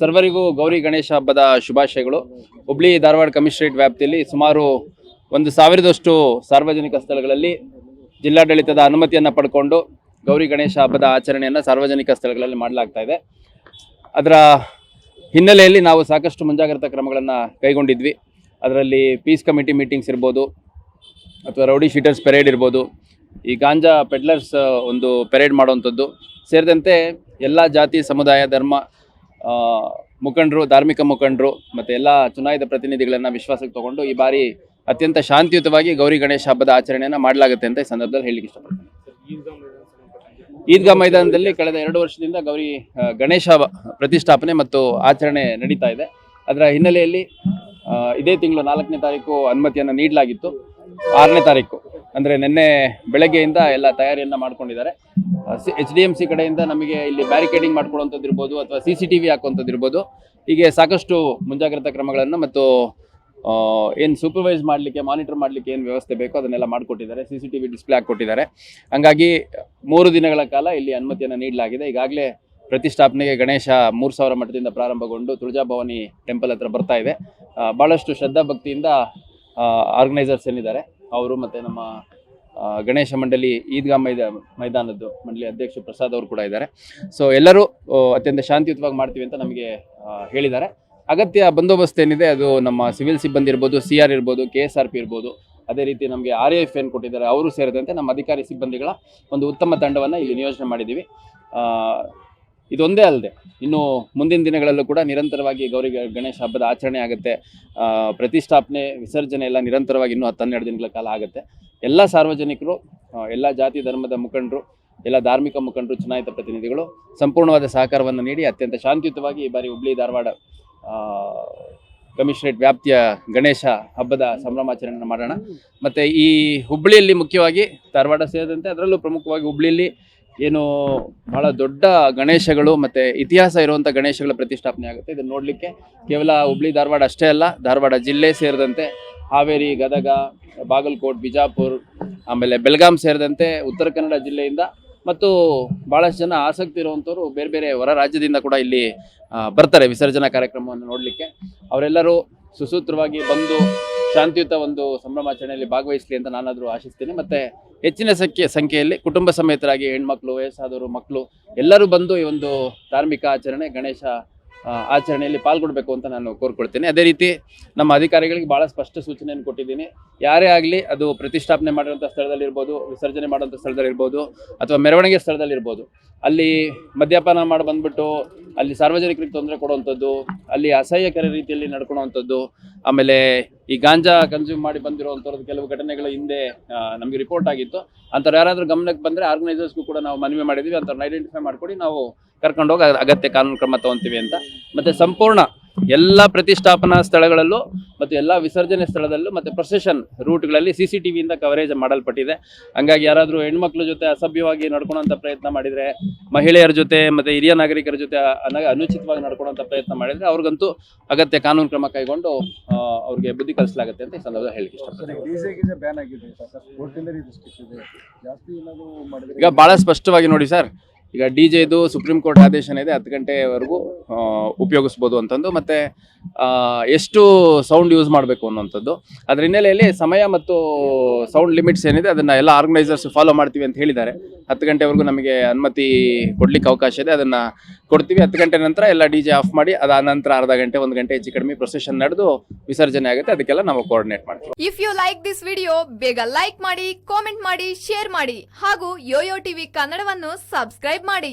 ಸರ್ವರಿಗೂ ಗೌರಿ ಗಣೇಶ ಹಬ್ಬದ ಶುಭಾಶಯಗಳು. ಹುಬ್ಳಿ ಧಾರವಾಡ ಕಮಿಷನರೇಟ್ ವ್ಯಾಪ್ತಿಯಲ್ಲಿ ಸುಮಾರು ಒಂದು ಸಾವಿರದಷ್ಟು ಸಾರ್ವಜನಿಕ ಸ್ಥಳಗಳಲ್ಲಿ ಜಿಲ್ಲಾಡಳಿತದ ಅನುಮತಿಯನ್ನು ಪಡ್ಕೊಂಡು ಗೌರಿ ಗಣೇಶ ಹಬ್ಬದ ಆಚರಣೆಯನ್ನು ಸಾರ್ವಜನಿಕ ಸ್ಥಳಗಳಲ್ಲಿ ಮಾಡಲಾಗ್ತಾ ಇದೆ. ಅದರ ಹಿನ್ನೆಲೆಯಲ್ಲಿ ನಾವು ಸಾಕಷ್ಟು ಮುಂಜಾಗ್ರತಾ ಕ್ರಮಗಳನ್ನು ಕೈಗೊಂಡಿದ್ವಿ. ಅದರಲ್ಲಿ ಪೀಸ್ ಕಮಿಟಿ ಮೀಟಿಂಗ್ಸ್ ಇರ್ಬೋದು, ಅಥವಾ ರೌಡಿ ಶೀಟರ್ಸ್ ಪೆರೇಡ್ ಇರ್ಬೋದು, ಈ ಗಾಂಜಾ ಪೆಡ್ಲರ್ಸ್ ಒಂದು ಪೆರೇಡ್ ಮಾಡುವಂಥದ್ದು, ಸೇರಿದಂತೆ ಎಲ್ಲ ಜಾತಿ, ಸಮುದಾಯ, ಧರ್ಮ ಮುಖಂಡರು, ಧಾರ್ಮಿಕ ಮುಖಂಡರು ಮತ್ತು ಎಲ್ಲ ಚುನಾಯಿತ ಪ್ರತಿನಿಧಿಗಳನ್ನು ವಿಶ್ವಾಸಕ್ಕೆ ತಗೊಂಡು ಈ ಬಾರಿ ಅತ್ಯಂತ ಶಾಂತಿಯುತವಾಗಿ ಗೌರಿ ಗಣೇಶ ಹಬ್ಬದ ಆಚರಣೆಯನ್ನು ಮಾಡಲಾಗುತ್ತೆ ಅಂತ ಈ ಸಂದರ್ಭದಲ್ಲಿ ಹೇಳಲಿಕ್ಕೆ ಇಷ್ಟಪಡ್ತೀನಿ. ಈದ್ಗಾ ಮೈದಾನದಲ್ಲಿ ಕಳೆದ ಎರಡು ವರ್ಷದಿಂದ ಗೌರಿ ಗಣೇಶ ಪ್ರತಿಷ್ಠಾಪನೆ ಮತ್ತು ಆಚರಣೆ ನಡೀತಾ ಇದೆ. ಅದರ ಹಿನ್ನೆಲೆಯಲ್ಲಿ ಇದೇ ತಿಂಗಳು ನಾಲ್ಕನೇ ತಾರೀಕು ಅನುಮತಿಯನ್ನು ನೀಡಲಾಗಿತ್ತು. ಆರನೇ ತಾರೀಕು. ಅಂದರೆ ನಿನ್ನೆ ಬೆಳಗ್ಗೆಯಿಂದ ಎಲ್ಲ ತಯಾರಿಯನ್ನು ಮಾಡ್ಕೊಂಡಿದ್ದಾರೆ. ಎಚ್ ಡಿ ಎಂ ಸಿ ಕಡೆಯಿಂದ ನಮಗೆ ಇಲ್ಲಿ ಬ್ಯಾರಿಕೇಡಿಂಗ್ ಮಾಡ್ಕೊಳ್ಳೋಂಥದ್ದು ಇರ್ಬೋದು ಅಥವಾ ಸಿ ಸಿ ಟಿ ವಿ ಹಾಕುವಂಥದ್ದು ಇರ್ಬೋದು. ಹೀಗೆ ಸಾಕಷ್ಟು ಮುಂಜಾಗ್ರತಾ ಕ್ರಮಗಳನ್ನು ಮತ್ತು ಏನು ಸೂಪರ್ವೈಸ್ ಮಾಡಲಿಕ್ಕೆ ಮಾನಿಟರ್ ಮಾಡಲಿಕ್ಕೆ ಏನು ವ್ಯವಸ್ಥೆ ಬೇಕೋ ಅದನ್ನೆಲ್ಲ ಮಾಡಿಕೊಟ್ಟಿದ್ದಾರೆ. C C T V display ಹಾಕ್ಕೊಟ್ಟಿದ್ದಾರೆ. ಹಂಗಾಗಿ ಮೂರು ದಿನಗಳ ಕಾಲ ಇಲ್ಲಿ ಅನುಮತಿಯನ್ನು ನೀಡಲಾಗಿದೆ. ಈಗಾಗಲೇ ಪ್ರತಿಷ್ಠಾಪನೆಗೆ ಗಣೇಶ ಮೂರು ಸಾವಿರ ಮಠದಿಂದ ಪ್ರಾರಂಭಗೊಂಡು ತುಳಜಾಭವಾನಿ ಟೆಂಪಲ್ ಹತ್ರ ಬರ್ತಾ ಇದೆ. ಭಾಳಷ್ಟು ಶ್ರದ್ಧಾ ಭಕ್ತಿಯಿಂದ ಆರ್ಗನೈಸರ್ಸ್ ಏನಿದ್ದಾರೆ ಅವರು ಮತ್ತು ನಮ್ಮ ಗಣೇಶ ಮಂಡಳಿ ಈದ್ಗಾ ಮೈದ, ಮೈದಾನದ್ದು ಮಂಡಳಿ ಅಧ್ಯಕ್ಷ ಪ್ರಸಾದ್ ಅವರು ಕೂಡ ಇದ್ದಾರೆ. ಸೊ ಎಲ್ಲರೂ ಅತ್ಯಂತ ಶಾಂತಿಯುತವಾಗಿ ಮಾಡ್ತೀವಿ ಅಂತ ನಮಗೆ ಹೇಳಿದ್ದಾರೆ. ಅಗತ್ಯ ಬಂದೋಬಸ್ತ್ ಏನಿದೆ, ಅದು ನಮ್ಮ ಸಿವಿಲ್ ಸಿಬ್ಬಂದಿ ಇರ್ಬೋದು, ಸಿ ಆರ್ ಇರ್ಬೋದು, ಕೆ ಎಸ್ ಆರ್ ಪಿ ಇರ್ಬೋದು, ಅದೇ ರೀತಿ ನಮಗೆ ಆರ್ ಎಫ್ ಏನು ಕೊಟ್ಟಿದ್ದಾರೆ, ಅವರು ಸೇರಿದಂತೆ ನಮ್ಮ ಅಧಿಕಾರಿ ಸಿಬ್ಬಂದಿಗಳ ಒಂದು ಉತ್ತಮ ತಂಡವನ್ನು ಇಲ್ಲಿ ನಿಯೋಜನೆ ಮಾಡಿದ್ದೀವಿ. ಇದೊಂದೇ ಅಲ್ಲದೆ, ಇನ್ನು ಮುಂದಿನ ದಿನಗಳಲ್ಲೂ ಕೂಡ ನಿರಂತರವಾಗಿ ಗೌರಿ ಗಣೇಶ ಹಬ್ಬದ ಆಚರಣೆ ಆಗುತ್ತೆ. ಪ್ರತಿಷ್ಠಾಪನೆ, ವಿಸರ್ಜನೆ ಎಲ್ಲ ನಿರಂತರವಾಗಿ ಇನ್ನೂ ಹತ್ತು ಹನ್ನೆರಡು ದಿನಗಳ ಕಾಲ ಆಗುತ್ತೆ. ಎಲ್ಲ ಸಾರ್ವಜನಿಕರು ಎಲ್ಲ ಜಾತಿ, ಧರ್ಮದ ಮುಖಂಡರು, ಎಲ್ಲ ಧಾರ್ಮಿಕ ಮುಖಂಡರು, ಚುನಾಯಿತ ಪ್ರತಿನಿಧಿಗಳು ಸಂಪೂರ್ಣವಾದ ಸಹಕಾರವನ್ನು ನೀಡಿ ಅತ್ಯಂತ ಶಾಂತಿಯುತವಾಗಿ ಈ ಬಾರಿ ಹುಬ್ಳಿ, ಧಾರವಾಡ ಕಮಿಷನರೇಟ್ ವ್ಯಾಪ್ತಿಯ ಗಣೇಶ ಹಬ್ಬದ ಸಂಭ್ರಮಾಚರಣೆಯನ್ನು ಮಾಡೋಣ. ಮತ್ತು ಈ ಹುಬ್ಬಳ್ಳಿಯಲ್ಲಿ ಮುಖ್ಯವಾಗಿ ಧಾರವಾಡ ಸೇರಿದಂತೆ ಅದರಲ್ಲೂ ಪ್ರಮುಖವಾಗಿ ಹುಬ್ಬಳ್ಳಿಯಲ್ಲಿ ಏನು ಬಹಳ ದೊಡ್ಡ ಗಣೇಶಗಳು ಮತ್ತು ಇತಿಹಾಸ ಇರುವಂಥ ಗಣೇಶಗಳ ಪ್ರತಿಷ್ಠಾಪನೆ ಆಗುತ್ತೆ. ಇದನ್ನು ನೋಡಲಿಕ್ಕೆ ಕೇವಲ ಹುಬ್ಳಿ, ಧಾರವಾಡ ಅಷ್ಟೇ ಅಲ್ಲ, ಧಾರವಾಡ ಜಿಲ್ಲೆ ಸೇರಿದಂತೆ ಹಾವೇರಿ, ಗದಗ, ಬಾಗಲಕೋಟ್, ಬಿಜಾಪುರ್, ಆಮೇಲೆ ಬೆಳಗಾಂ ಸೇರಿದಂತೆ ಉತ್ತರ ಕನ್ನಡ ಜಿಲ್ಲೆಯಿಂದ ಮತ್ತು ಭಾಳಷ್ಟು ಜನ ಆಸಕ್ತಿ ಇರುವಂಥವ್ರು ಬೇರೆ ಬೇರೆ ಹೊರ ರಾಜ್ಯದಿಂದ ಕೂಡ ಇಲ್ಲಿ ಬರ್ತಾರೆ ವಿಸರ್ಜನಾ ಕಾರ್ಯಕ್ರಮವನ್ನು ನೋಡಲಿಕ್ಕೆ. ಅವರೆಲ್ಲರೂ ಸುಸೂತ್ರವಾಗಿ ಬಂದು ಶಾಂತಿಯುತ ಒಂದು ಸಂಭ್ರಮಾಚರಣೆಯಲ್ಲಿ ಭಾಗವಹಿಸಲಿ ಅಂತ ನಾನಾದರೂ ಆಶಿಸ್ತೇನೆ. ಮತ್ತು ಹೆಚ್ಚಿನ ಸಂಖ್ಯೆ, ಸಂಖ್ಯೆಯಲ್ಲಿ ಕುಟುಂಬ ಸಮೇತರಾಗಿ ಹೆಣ್ಮಕ್ಳು, ವಯಸ್ಸಾದವರು ಮಕ್ಕಳು ಎಲ್ಲರೂ ಬಂದು ಈ ಒಂದು ಧಾರ್ಮಿಕ ಆಚರಣೆ, ಗಣೇಶ ಆಚರಣೆಯಲ್ಲಿ ಪಾಲ್ಗೊಳ್ಬೇಕು ಅಂತ ನಾನು ಕೋರ್ಕೊಳ್ತೇನೆ. ಅದೇ ರೀತಿ ನಮ್ಮ ಅಧಿಕಾರಿಗಳಿಗೆ ಭಾಳ ಸ್ಪಷ್ಟ ಸೂಚನೆಯನ್ನು ಕೊಟ್ಟಿದ್ದೀನಿ. ಯಾರೇ ಆಗಲಿ ಅದು ಪ್ರತಿಷ್ಠಾಪನೆ ಮಾಡಿರುವಂಥ ಸ್ಥಳದಲ್ಲಿರ್ಬೋದು, ವಿಸರ್ಜನೆ ಮಾಡುವಂಥ ಸ್ಥಳದಲ್ಲಿರ್ಬೋದು ಅಥವಾ ಮೆರವಣಿಗೆ ಸ್ಥಳದಲ್ಲಿರ್ಬೋದು. ಅಲ್ಲಿ ಮದ್ಯಪಾನ ಮಾಡಿ ಬಂದ್ಬಿಟ್ಟು ಅಲ್ಲಿ ಸಾರ್ವಜನಿಕರಿಗೆ ತೊಂದರೆ ಕೊಡುವಂಥದ್ದು, ಅಲ್ಲಿ ಅಸಹ್ಯಕರ ರೀತಿಯಲ್ಲಿ ನಡ್ಕೊಳ್ಳುವಂಥದ್ದು ಆಮೇಲೆ ಈ ಗಾಂಜಾ ಕನ್ಸ್ಯೂಮ್ ಮಾಡಿ ಬಂದಿರುವಂಥವ್ರದ್ದು ಕೆಲವು ಘಟನೆಗಳು ಹಿಂದೆ ನಮಗೆ ರಿಪೋರ್ಟ್ ಆಗಿತ್ತು. ಅಂಥವ್ರು ಯಾರಾದರೂ ಗಮನಕ್ಕೆ ಬಂದರೆ ಆರ್ಗನೈಸರ್ಸ್ಗೂ ಕೂಡ ನಾವು ಮನವಿ ಮಾಡಿದ್ದೀವಿ ಅಂಥವ್ರನ್ನ ಐಡೆಂಟಿಫೈ ಮಾಡಿಕೊಡಿ, ನಾವು ಕರ್ಕೊಂಡೋಗಿ ಅಗತ್ಯ ಕಾನೂನು ಕ್ರಮ ತಗೊಂತೀವಿ ಅಂತ. ಮತ್ತು ಸಂಪೂರ್ಣ ಎಲ್ಲ ಪ್ರತಿಷ್ಠಾಪನಾ ಸ್ಥಳಗಳಲ್ಲೂ ಮತ್ತು ಎಲ್ಲ ವಿಸರ್ಜನೆ ಸ್ಥಳದಲ್ಲೂ ಮತ್ತು ಪ್ರೊಸೆಷನ್ ರೂಟ್ಗಳಲ್ಲಿ ಸಿ ಸಿ ಟಿ ವಿಯಿಂದ ಕವರೇಜ್ ಮಾಡಲ್ಪಟ್ಟಿದೆ. ಹಂಗಾಗಿ ಯಾರಾದರೂ ಹೆಣ್ಮಕ್ಳ ಜೊತೆ ಅಸಭ್ಯವಾಗಿ ನಡ್ಕೊಳ್ಳೋಂಥ ಪ್ರಯತ್ನ ಮಾಡಿದರೆ ಮಹಿಳೆಯರ ಜೊತೆ ಮತ್ತು ಹಿರಿಯ ನಾಗರಿಕರ ಜೊತೆ ಅನ ಅನುಚಿತವಾಗಿ ನಡ್ಕೊಳ್ಳೋಂಥ ಪ್ರಯತ್ನ ಮಾಡಿದರೆ ಅವ್ರಿಗಂತೂ ಅಗತ್ಯ ಕಾನೂನು ಕ್ರಮ ಕೈಗೊಂಡು ಅವ್ರಿಗೆ ಬುದ್ಧಿ ಕಲಿಸಲಾಗುತ್ತೆ ಅಂತ ಈ ಸಂದರ್ಭದಲ್ಲಿ ಹೇಳಿಕೆ ಇಷ್ಟಪಡ್ತೀನಿ. ಈಗ ಭಾಳ ಸ್ಪಷ್ಟವಾಗಿ ನೋಡಿ ಸರ್ ಈಗ ಡಿ ಜೆದು ಸುಪ್ರೀಂ ಕೋರ್ಟ್ ಆದೇಶ ಇದೆ, ಹತ್ತು ಗಂಟೆವರೆಗೂ ಉಪಯೋಗಿಸ್ಬೋದು ಅಂತಂದು. ಮತ್ತು ಎಷ್ಟು ಸೌಂಡ್ ಯೂಸ್ ಮಾಡಬೇಕು ಅನ್ನೋಂಥದ್ದು ಅದ್ರ ಹಿನ್ನೆಲೆಯಲ್ಲಿ ಸಮಯ ಮತ್ತು ಸೌಂಡ್ ಲಿಮಿಟ್ಸ್ ಏನಿದೆ, ಅದನ್ನು ಎಲ್ಲ ಆರ್ಗನೈಸರ್ಸ್ ಫಾಲೋ ಮಾಡ್ತೀವಿ ಅಂತ ಹೇಳಿದ್ದಾರೆ. ಹತ್ತು ಗಂಟೆವರೆಗೂ ನಮಗೆ ಅನುಮತಿ ಕೊಡ್ಲಿಕ್ಕೆ ಅವಕಾಶ ಇದೆ, ಅದನ್ನು ಕೊಡ್ತೀವಿ. ಹತ್ತು ಗಂಟೆ ನಂತರ ಎಲ್ಲ ಡಿ ಜೆ ಆಫ್ ಮಾಡಿ, ಅದಾದ ನಂತರ ಅರ್ಧ ಗಂಟೆ, ಒಂದು ಗಂಟೆ ಹೆಚ್ಚು ಕಡಿಮೆ ಪ್ರೊಸೆಷನ್ ನಡೆದು ವಿಸರ್ಜನೆ ಆಗುತ್ತೆ. ಅದಕ್ಕೆಲ್ಲ ನಾವು ಕೋಆರ್ಡಿನೇಟ್ ಮಾಡ್ತೀವಿ. If you like this video ಬೇಗ ಲೈಕ್ ಮಾಡಿ ಕಾಮೆಂಟ್ ಮಾಡಿ ಶೇರ್ ಮಾಡಿ. ಹಾಗೂ ಯೋಯೋ ಟಿವಿ ಕನ್ನಡವನ್ನು ಸಬ್ಸ್ಕ್ರೈಬ್ ಮಾಡಿ